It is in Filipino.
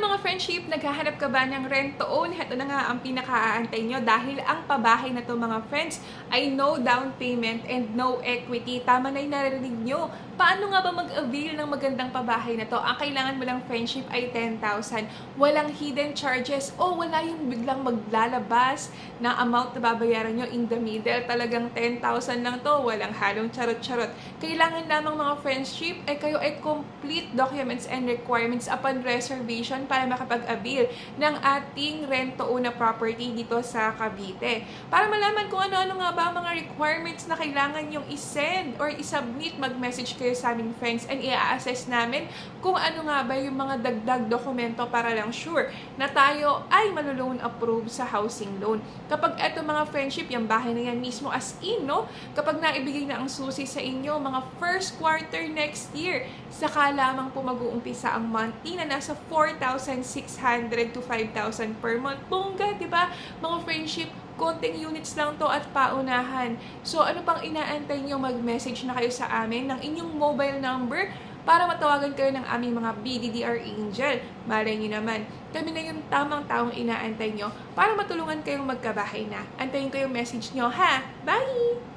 mga friendship, naghahanap ka ba ng rent to own? Ito na nga ang pinaka-aantay nyo dahil ang pabahay na to mga friends ay no down payment and no equity. Tama na yung narinig nyo. Paano nga ba mag-avail ng magandang pabahay na to? Ang kailangan mo lang friendship ay 10,000. Walang hidden charges o wala yung biglang maglalabas na amount na babayaran nyo in the middle. Talagang 10,000 lang to. Walang halong charot-charot. Kailangan lamang mga friendship ay kayo ay complete documents and requirements upon reservation para makapag-avail ng ating rent to own na property dito sa Cavite. Para malaman kung ano-ano nga ba ang mga requirements na kailangan yung isend or isubmit, mag-message kayo sa aming friends and i-assess namin kung ano nga ba yung mga dagdag dokumento para lang sure na tayo ay maloloan approve sa housing loan. Kapag eto mga friendship, yung bahay na yan mismo as in, no? Kapag naibigay na ang susi sa inyo, mga first quarter next year, saka lamang po mag-uumpisa ang monthly na nasa 4,600 to 5,000 per month. Bongga, di ba? Mga friendship, konting units lang to at paunahan. So, ano pang inaantay nyo mag-message na kayo sa amin ng inyong mobile number para matawagan kayo ng aming mga BDDR Angel. Malay nyo naman, kami na yung tamang taong inaantay nyo para matulungan kayong magkabahay na. Antayin ko yung message nyo, ha? Bye!